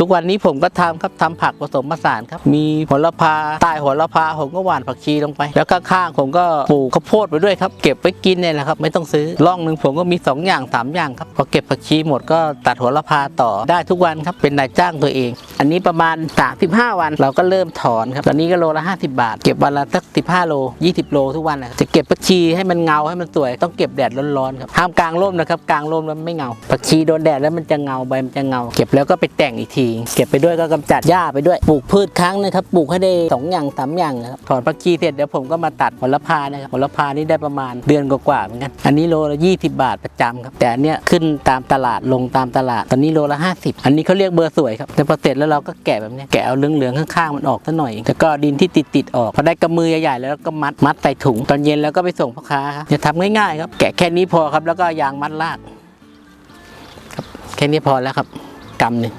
ทุกวันนี้ผมก็ทำครับทำผักผสมผสานครับ มีโหระพาใต้โหระพาผมก็หว่านผักชีลงไป แล้วข้างๆผมก็ปลูกข้าวโพดไปด้วยครับ เก็บไว้กินเนี่ยแหละครับไม่ต้องซื้อร่องหนึ่งผมก็มีสองอย่างสามอย่างครับพอเก็บผักชีหมดก็ตัดโหระพาต่อได้ทุกวันครับเป็นนายจ้างตัวเอง อันนี้ประมาณ 35 วันเราก็เริ่มถอนครับตอนนี้ก็โลละ 50 บาท เก็บวันละสัก15โล 20 โลทุกวันนะจะเก็บผักชีให้มันเงาให้มันสวยต้องเก็บแดดร้อนๆครับห้ามกลางร่มนะครับกลางร่มแล้วไม่เงาผักชีโดนแดดแล้วมันจะเงาใบมันจะเงา เก็บแล้วก็ไปแต่งอีกทีเก็บไปด้วยก็กำจัดหญ้าไปด้วยปลูกพืชครั้งนะครับปลูกให้ได้สองอย่างสามอย่างนะครับถอนผักชีเสร็จเดี๋ยวผมก็มาตัดโหระพานะครับโหระพานี่ได้ประมาณเดือนกว่าๆเหมือนกันอันนี้โลละ20 บาทประจำครับแต่อันเนี้ยขึ้นตามตลาดลงตามตลาด ตอนนี้โลละ 50 อันนี้เขาเรียกเบอร์สวยครับแต่พอเสร็จแล้วเราก็แกะแบบนี้แกะเอาเหลืองๆข้างๆมันออกซะหน่อยแล้วก็ดินที่ติดๆออกพอได้กำมือใหญ่ๆแล้วก็มัดมัดใส่ถุงตอนเย็นแล้วก็ไปส่งพ่อค้าครับจะทำง่ายๆครับแกะแค่นี้พอครับแล้วก็ยางมัดลากครับแค่นี้พอแล้วครับกำหนึ่ง